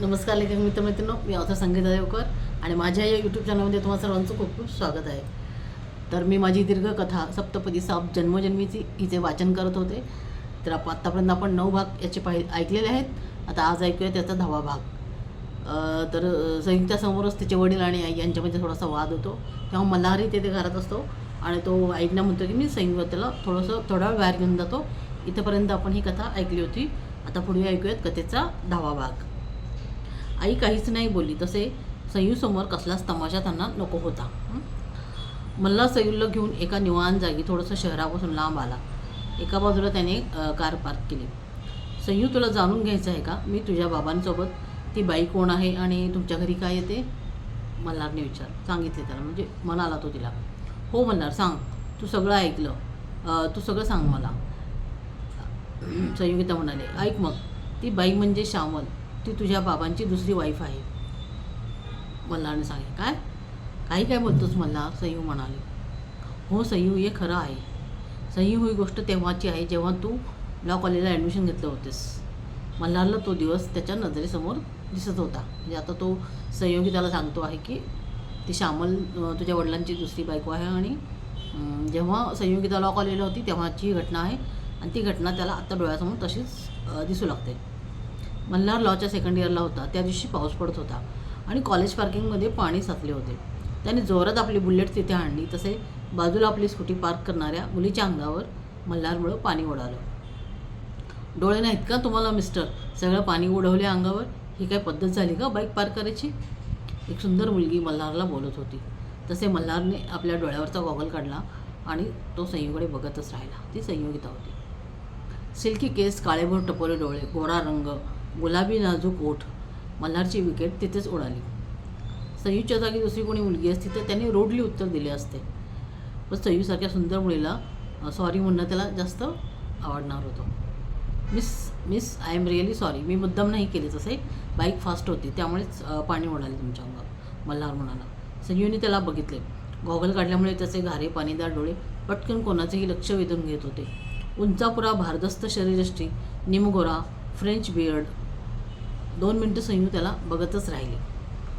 नमस्कार लेखक मित्र मैत्रिणी मी ऑथर संगीता देवकर आणि माझ्या या यूट्यूब चॅनलमध्ये तुम्हाला सर्वांचं खूप खूप स्वागत आहे. तर मी माझी दीर्घ कथा सप्तपदी साप जन्मजन्मीची हिचे वाचन करत होते. तर आपण आत्तापर्यंत आपण नऊ भाग याचे पाहि ऐकलेले आहेत. आता आज ऐकूया त्याचा दहावा भाग. तर अं, संयुक्तासमोरच तिचे वडील आणि आई यांच्यामध्ये थोडासा वाद होतो. तेव्हा मल्हारी ते घरात असतो आणि तो ऐकण्या म्हणतो की मी संयुक्ताला थोडंसं थोडा वेळ बाहेर घेऊन जातो. इथंपर्यंत आपण ही कथा ऐकली होती. आता पुढे ऐकूयात कथेचा दहावा भाग. आई काहीच नाही बोलली. तसे सयूसमोर कसलाच तमाशा त्यांना नको होता. मल्ला सयूला घेऊन एका निवान जागी थोडंसं शहरापासून लांब आला. एका बाजूला त्याने कार पार्क केली. सयू तुला जाणून घ्यायचं आहे का? मी तुझ्या बाबांसोबत. ती बाई कोण आहे आणि तुमच्या घरी काय येते? मल्हारने विचार. सांगितले त्याला. म्हणजे म्हणाला तो तिला. हो मल्हार सांग. तू सगळं ऐकलं. तू सगळं सांग मला. संयुगिता म्हणाले. ऐक मग. ती बाई म्हणजे श्यामल. ती तुझ्या बाबांची दुसरी वाईफ आहे. मल्हारने सांगितलं. काय? काही काय बोलतोस मल्हार? सयू म्हणाले. हो सयू हे खरं आहे. सयू ही गोष्ट तेव्हाची आहे जेव्हा तू लॉ कॉलेजला ॲडमिशन घेतलं होतेस. मल्हारला तो दिवस त्याच्या नजरेसमोर दिसत होता. म्हणजे आता तो सहयोगी त्याला सांगतो आहे की ती श्यामल तुझ्या वडिलांची दुसरी बायको आहे आणि जेव्हा संयोगिता लॉ कॉलेजला होती तेव्हाची घटना आहे. आणि ती घटना त्याला आत्ता डोळ्यासमोर तशीच दिसू लागते. मल्हार लॉच्या सेकंड इयरला होता. त्या दिवशी पाऊस पडत होता. आणि कॉलेज पार्किंगमध्ये पाणी साचले होते. त्याने जोरात आपली बुलेट तिथे आणली. तसे बाजूला आपली स्कूटी पार्क करणाऱ्या मुलीच्या अंगावर मल्हारमुळं पाणी उडालं डोळे नाहीत का तुम्हाला मिस्टर सगळं पाणी उडवले अंगावर? ही काय पद्धत झाली का बाईक पार्क करायची? एक सुंदर मुलगी मल्हारला बोलत होती. तसे मल्हारने आपल्या डोळ्यावरचा गॉगल काढला आणि तो संयोगकडे बघतच राहिला. ती संयोगिता होती. सिल्की केस काळेभोर टपोरे डोळे गोरा रंग गुलाबी नाजूक ओठ मल्हारची विकेट तिथेच उडाली. सयूच्या जागी दुसरी कोणी मुलगी असती तर त्याने रोडली उत्तर दिले असते. पण सयूसारख्या सुंदर मुलीला सॉरी म्हणणं त्याला जास्त आवडणार होतं. Miss miss I am really sorry मी मुद्दाम नाही केले तसे. बाईक फास्ट होती. त्यामुळेच पाणी उडाले तुमच्या अंगावर मल्हार म्हणाला. संयूने त्याला बघितले. गॉगल काढल्यामुळे त्याचे घारे पाणीदार डोळे पटकन कोणाचेही लक्ष वेधून घेत होते. उंचापुरा भारदस्त शरीरष्टी निमगोरा फ्रेंच बियर्ड दोन मिनटं संयू त्याला बघतच राहिले.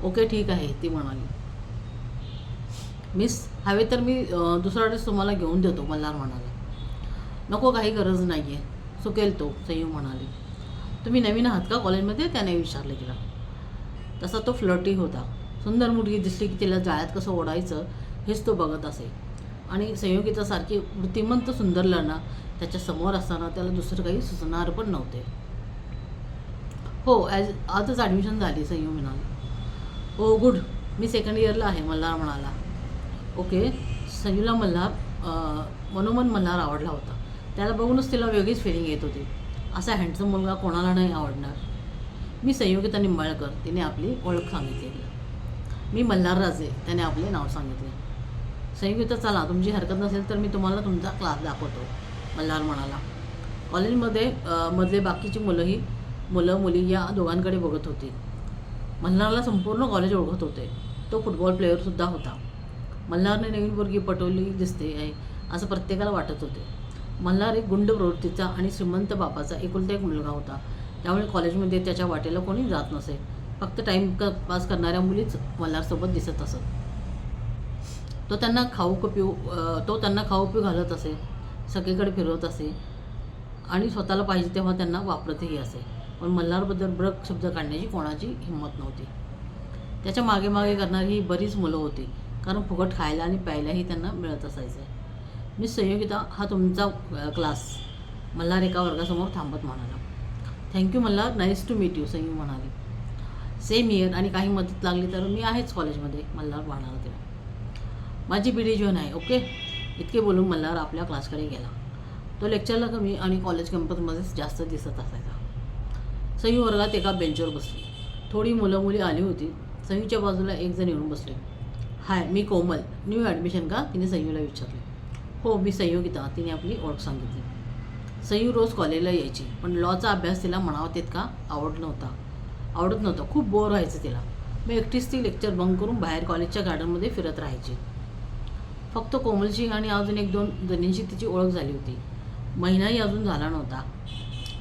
ओके ठीक आहे ती म्हणाली. मिस हवे तर मी दुसरा ड्रेस तुम्हाला घेऊन देतो मल्हार म्हणाला. नको काही गरज नाही आहे सुकेल तो संयू म्हणाले. तुम्ही नवीन आहात का कॉलेजमध्ये? त्याने विचारले तिला. तसा तो फ्लटी होता. सुंदर मुलगी दिसली की तिला जाळ्यात कसं ओढायचं हेच तो बघत असे. आणि संयोगितासारखी वृत्तिमंत सुंदर लढणा त्याच्यासमोर असताना त्याला दुसरं काही सुचणार पण नव्हते. हो ॲज आजच ॲडमिशन झाली संयू म्हणाली हो गुड मी सेकंड इयरला आहे मल्हार म्हणाला. ओके संयूला मल्हार मनोमन मल्हार आवडला होता. त्याला बघूनच तिला वेगळीच फिलिंग येत होती. असा हँडसम मुलगा कोणाला नाही आवडणार. मी संयोगिता निंबाळकर तिने आपली ओळख सांगितली. मी मल्हार राजे त्याने आपले नाव सांगितले. संयोगिता चला तुमची हरकत नसेल तर मी तुम्हाला तुमचा क्लास दाखवतो मल्हार म्हणाला. कॉलेजमध्ये मधले बाकीची मुलंही मुलं मुली या दोघांकडे बघत होती. मल्हारला संपूर्ण कॉलेज ओळखत होते. तो फुटबॉल प्लेअरसुद्धा होता. मल्हारने नवीन पोरगी पटवली दिसते आहे असं प्रत्येकाला वाटत होते. मल्हार एक गुंड प्रवृत्तीचा आणि श्रीमंत बापाचा एकुलता एक मुलगा होता. त्यामुळे कॉलेजमध्ये त्याच्या वाटेला कोणी जात नसे. फक्त टाईम क पास करणाऱ्या मुलीच मल्हारसोबत दिसत असत. तो त्यांना खाऊ पिऊ तो त्यांना खाऊ पिऊ घालत असे. सगळीकडे फिरवत असे. आणि स्वतःला पाहिजे तेव्हा त्यांना वापरतही असे. पण मल्हारबद्दल ब्रक शब्द काढण्याची कोणाची हिंमत नव्हती. त्याच्यामागे मागे करणारी ही बरीच मुलं होती. कारण फुकट खायला आणि प्यायलाही त्यांना मिळत असायचे. मी संयोगिता हा तुमचा क्लास मल्हार एका वर्गासमोर थांबत म्हणाला. Thank you Malhar. Nice to meet you Sanyu म्हणाली. सेम इयर आणि काही मदत लागली तर मी आहेच कॉलेजमध्ये मल्हार म्हणाला तिला माझी बी डी जॉन आहे ओके इतके बोलून मल्हार आपल्या क्लासकडे गेला. तो लेक्चरला कमी आणि कॉलेज कॅम्पसमध्येच जास्त दिसत असायचा. सई वर्गात एका बेंचवर बसली. थोडी मुलं मुली आली होती. सईच्या बाजूला एक जण येऊन बसले. हाय मी कोमल. न्यू ॲडमिशन का? तिने सयूला विचारले. हो मी संयोगिता हो तिने आपली ओळख सांगितली. सयू रोज कॉलेजला यायची पण लॉचा अभ्यास तिला म्हणावा तितका आवड नव्हता. आवडत नव्हता. खूप बोर व्हायचं तिला. मी एकटीच ती लेक्चर बंक करून बाहेर कॉलेजच्या गार्डनमध्ये फिरत राहायची. फक्त कोमलची आणि अजून एक दोन जणींशी तिची ओळख झाली होती. महिनाही अजून झाला नव्हता.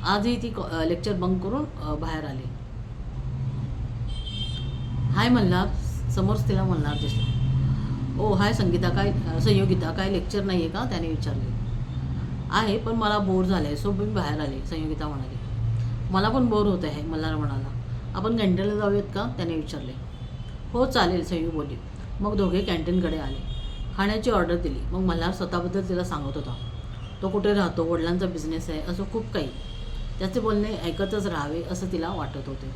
आजही ती लेक्चर बंक करून बाहेर आली. हाय मल्हार. समोरच तिला मल्हार दिसला. ओ हाय संगीता काय संयोगिता काय लेक्चर नाही आहे का? त्याने विचारले. आहे पण मला बोर झालं आहे सो मी बाहेर आले संयोगिता म्हणाली. मला पण बोर होत आहे मल्हार म्हणाला. आपण कॅन्टीनला जाऊयात का? त्याने विचारले. हो चालेल संयू बोलली. मग दोघे कॅन्टीनकडे आले. खाण्याची ऑर्डर दिली. मग मल्हार स्वतःबद्दल तिला सांगत होता. तो कुठे राहतो? वडिलांचा बिझनेस आहे. असं खूप काही. त्याचे बोलणे ऐकतच राहावे असं तिला वाटत होते.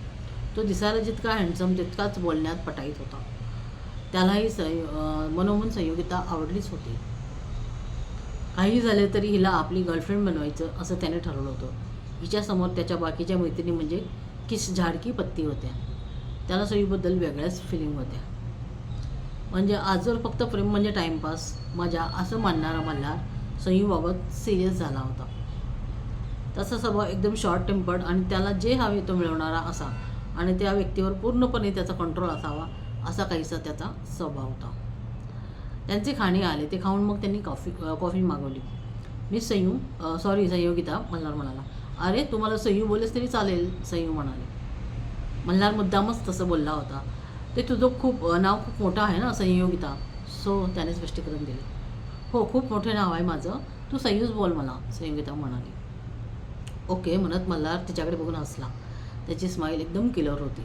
तो दिसायला जितका हँडसम तितकाच बोलण्यात पटाईत होता. त्यालाही सय मनोमन संयोगिता आवडलीच होती. काही झाले तरी हिला आपली गर्लफ्रेंड बनवायचं असं त्याने ठरवलं होतं. हिच्यासमोर त्याच्या बाकीच्या मैत्रिणी म्हणजे किस झाडकी पत्ती होत्या. त्याला सईबद्दल वेगळ्याच फिलिंग होत्या. म्हणजे आजवर फक्त प्रेम म्हणजे टाईमपास मजा असं मानणारा मल्हार सईबाबत सिरियस झाला होता. तसा स्वभाव एकदम शॉर्ट टेम्पर्ड आणि त्याला जे हवे तो मिळवणारा असा. आणि त्या व्यक्तीवर पूर्णपणे त्याचा कंट्रोल असावा असा काहीसा त्याचा स्वभाव होता. त्यांचे खाणे आले. ते खाऊन मग त्यांनी कॉफी कॉफी मागवली. मी संयू सॉरी संयोगिता मल्हार म्हणाला. अरे तुम्हाला संयू बोललेस तरी चालेल संयू म्हणाले. मल्हार मुद्दामच तसं बोलला होता. ते तुझं खूप नाव खूप मोठं आहे ना संयोगिता सो त्याने स्पष्टीकरण दिले. हो खूप मोठे नाव आहे माझं. तू संयूच बोल मला संयोगिता म्हणाली. ओके म्हणत मल्हार तिच्याकडे बघून हसला. त्याची स्माईल एकदम किलर होती.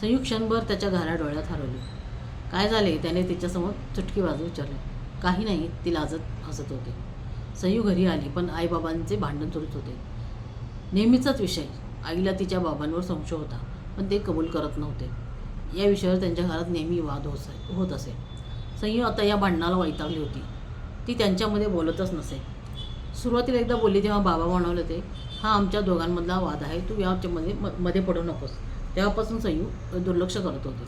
संयुक्त क्षणभर त्याच्या घाऱ्या डोळ्यात हरवली. काय झाले? त्याने तिच्यासमोर चुटकी बाजू विचारले. काही नाही ती लाजत हसत होते. संयू घरी आली पण आईबाबांचे भांडण सुरूच होते. नेहमीचाच विषय. आईला तिच्या बाबांवर संशय होता पण ते कबूल करत नव्हते. या विषयावर त्यांच्या घरात नेहमी वाद होत होत असे. संयू आता या भांडणाला वैतागली होती. ती त्यांच्यामध्ये बोलतच नसे. सुरुवातीला एकदा बोलली तेव्हा बाबा म्हणवलं ते हा आमच्या दोघांमधला वाद आहे तू याच्यामध्ये म मध्ये पडू नकोस. तेव्हापासून सयू दुर्लक्ष करत होती.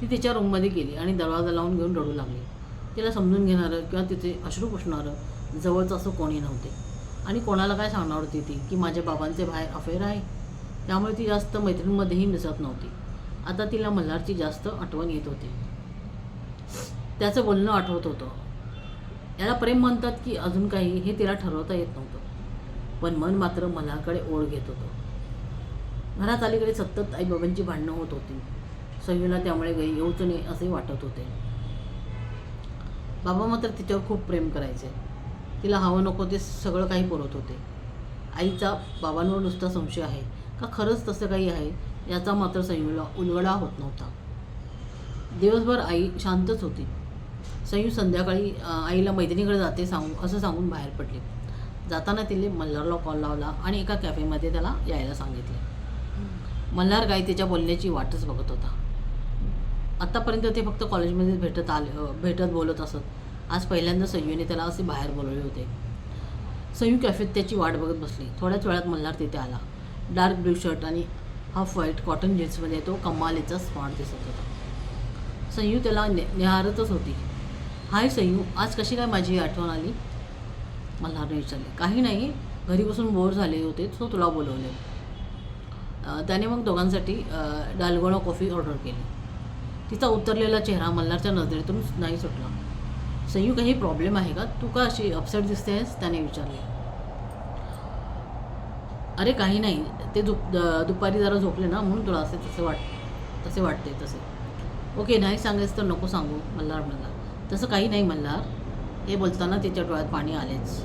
ती तिच्या रूममध्ये गेली आणि दरवाजा लावून घेऊन रडू लागली. तिला समजून घेणारं किंवा तिचे अश्रू पुसणारं जवळचं असं कोणी नव्हते. आणि कोणाला काय सांगणार होती ती की माझ्या बाबांचे बाहेर अफेअर आहे? त्यामुळे ती जास्त मैत्रिणींमध्येही मिसळत नव्हती. आता तिला मल्हारची जास्त आठवण येत होती. त्याचं बोलणं आठवत होतं. याला प्रेम म्हणतात की अजून काही हे तिला ठरवता येत नव्हतं. पण मन मात्र मनाकडे ओढ घेत होतं. घरात अलीकडे सतत आईबाबांची भांडणं होत होती. सयूला त्यामुळे घरी येऊच नये असे वाटत होते. बाबा मात्र तिच्यावर खूप प्रेम करायचे. तिला हवं नको ते सगळं काही पुरवत होते. आईचा बाबांवर नुसता संशय आहे का खरंच तसं काही आहे? याचा मात्र संयूला उलगडा होत नव्हता. दिवसभर आई शांतच होती. संयू संध्याकाळी आईला मैत्रिणीकडे जाते सांगू असं सांगून बाहेर पडले. जाताना तिने मल्हारला कॉल लावला आणि एका कॅफेमध्ये त्याला यायला सांगितले. मल्हार काही तिच्या बोलण्याची वाटच बघत होता. आत्तापर्यंत ते फक्त कॉलेजमध्ये भेटत आले भेटत बोलत असत. आज पहिल्यांदा संयूने त्याला असे बाहेर बोलवले होते. संयू कॅफेत त्याची वाट बघत बसली. थोड्याच वेळात मल्हार तिथे आला. डार्क ब्ल्यू शर्ट आणि हाफ व्हाईट कॉटन जीन्समध्ये तो कमालीचा स्मार्ट दिसत होता. संयू त्याला ने निहारतच होती. हाय संयू आज कशी काय माझी आठवण आली? मल्हारने विचारले काही नाही घरी बसून बोर झाले होते सो तुला बोलवले. त्याने मग दोघांसाठी डालगोणा कॉफी ऑर्डर केली. तिचा उतरलेला चेहरा मल्हारच्या नजरेतून नाही सुटला. संयू काही प्रॉब्लेम आहे का? तू का अशी अपसेट दिसते आहेस? त्याने विचारले. अरे काही नाही. ते दुप दुपारी जरा झोपले ना म्हणून तुला असे तसे वाट तसे वाटते तसे. ओके नाही सांगायचं तर नको सांगू मल्हार म्हणाला. तसं काही नाही मल्हार हे बोलताना तिच्या डोळ्यात पाणी आलेच.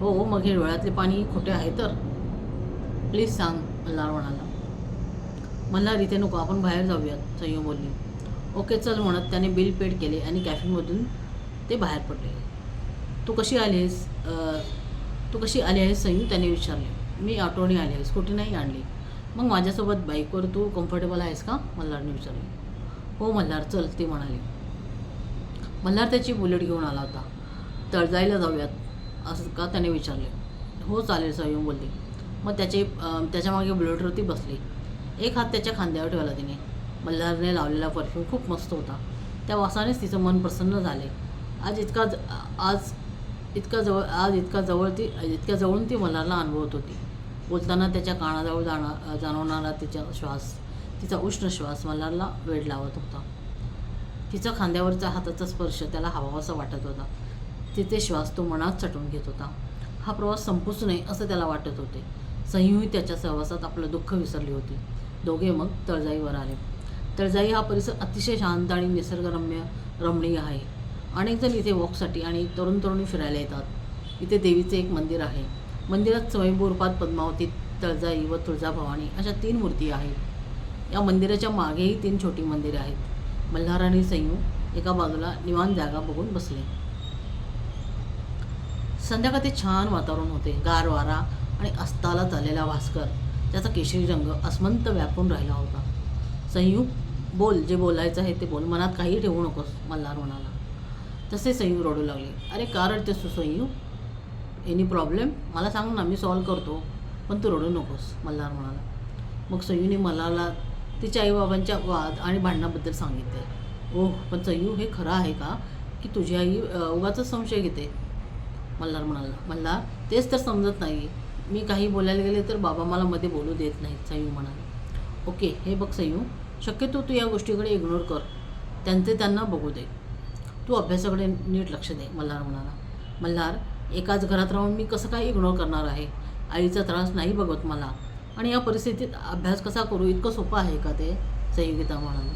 हो मग हे डोळ्यातले पाणी खोटे आहे तर? प्लीज सांग मल्हार म्हणाला. मल्हार इथे नको आपण बाहेर जाऊयात संयू बोलली. ओके चल म्हणत त्याने बिल पेड केले आणि कॅफेमधून ते बाहेर पडले. तू कशी आलीस तू कशी आली आहेस संयू त्याने विचारले. मी ऑटोने आली आहे स्कूटी नाही आणली. मग माझ्यासोबत बाईकवर तू कम्फर्टेबल आहेस का? मल्हारने विचारले. हो मल्हार चल ते म्हणाले. मल्हार त्याची बुलेट घेऊन आला होता. तळजाईला जाऊयात असं का त्याने विचारले. हो चालेल संयू बोलली. मग त्याचे त्याच्यामागे बुलेटवरती बसली. एक हात त्याच्या खांद्यावर ठेवला तिने. मल्हारने लावलेला परफ्यूम खूप मस्त होता. त्या वासानेच तिचं मन प्रसन्न झाले. आज इतका ज- आज इतका जवळ आज इतका जवळ ती इतक्या जवळून ती मल्हारला अनुभवत होती. बोलताना त्याच्या कानाजवळ जाणार जाणवणारा तिचा श्वास तिचा उष्ण श्वास मल्हारला वेड लावत होता. तिचा खांद्यावरचा हाताचा स्पर्श त्याला हवावासा वाटत होता. तिचे श्वास तो मनात चटून घेत होता. हा प्रवास संपूच नये असं त्याला वाटत होते. संयूही त्याच्या सहवासात आपलं दुःख विसरली होती. दोघे मग तळजाईवर आले. तळजाई हा परिसर अतिशय शांत आणि निसर्गरम्य रमणीय आहे. अनेक जण इथे वॉकसाठी आणि तरुण तरुणी फिरायला येतात. इथे देवीचे एक मंदिर आहे. मंदिरात स्वयंभूरूपात पद्मावती तळजाई व तुळजाभवानी अशा तीन मूर्ती आहेत. या मंदिराच्या मागेही तीन छोटी मंदिरे आहेत. मल्हार आणि एका बाजूला निवान जागा बघून बसले. संध्याकाळी छान वातावरण होते. गार वारा आणि अस्ताला चाललेला भास्कर त्याचा केशरी रंग अस्मंत व्यापून राहिला होता. संयू बोल जे बोलायचं आहे ते बोल मनात काही ठेवू नकोस मल्हार म्हणाला. तसे संयू रडू लागले. अरे का रडतेस तू संयू? Any problem? मला सांग ना मी सॉल्व करतो. पण तू रडू नकोस मल्हार म्हणाला. मग संयूने मल्हारला तिच्या आईबाबांच्या वाद आणि भांडणाबद्दल सांगितले. ओह पण संयू हे खरं आहे का की तुझी आई उगाच संशय घेते? मल्हार म्हणाला. मल्हार तेच तर समजत नाही. मी काही बोलायला गेले तर बाबा मला मध्ये बोलू देत नाहीत सयू म्हणाले. ओके हे बघ सयू शक्यतो तू या गोष्टीकडे इग्नोर कर. त्यांचे त्यांना बघू दे. तू अभ्यासाकडे नीट लक्ष दे मल्हार म्हणाला. मल्हार एकाच घरात राहून मी कसं काय इग्नोर करणार आहे? आईचा त्रास नाही बघत मला. आणि या परिस्थितीत अभ्यास कसा करू? इतकं सोपं आहे का ते संयुगिता म्हणाली.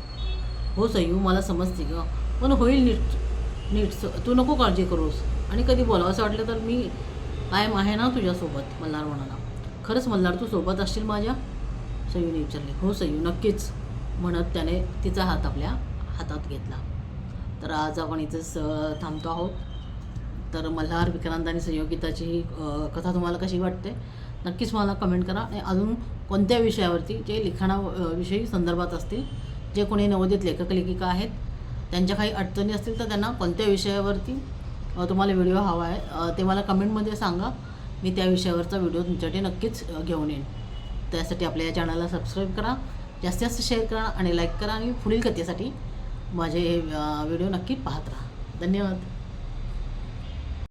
हो सयू मला समजते ग. पण होईल नीट नीट. तू नको काळजी करूस. आणि कधी बोलावंसं वाटलं तर मी कायम आहे ना तुझ्यासोबत मल्हार म्हणाला. खरंच मल्हार तू सोबत असशील माझ्या? सयूने विचारले. हो सयू नक्कीच म्हणत त्याने तिचा हात आपल्या हातात घेतला. तर आज आपण इथेच थांबतो आहोत. तर मल्हार विक्रांत आणि संयोगिताची ही कथा तुम्हाला कशी वाटते? नक्कीच मला कमेंट करा. आणि अजून कोणत्या विषयावरती जे लिखाणाविषयी संदर्भात असतील जे कोणी नवोदित लेखक लेखिका आहेत त्यांच्या काही अडचणी असतील तर त्यांना कोणत्या विषयावरती तुम्हाला व्हिडिओ हवा आहे ते मला कमेंटमध्ये सांगा. मी त्या विषयावरचा व्हिडिओ तुमच्यासाठी नक्कीच घेऊन येईन. त्यासाठी आपल्या या चॅनलला सबस्क्राईब करा. जास्तीत जास्त शेअर करा आणि लाईक करा. आणि पुढील कथेसाठी माझे व्हिडिओ नक्की पाहत राहा. धन्यवाद.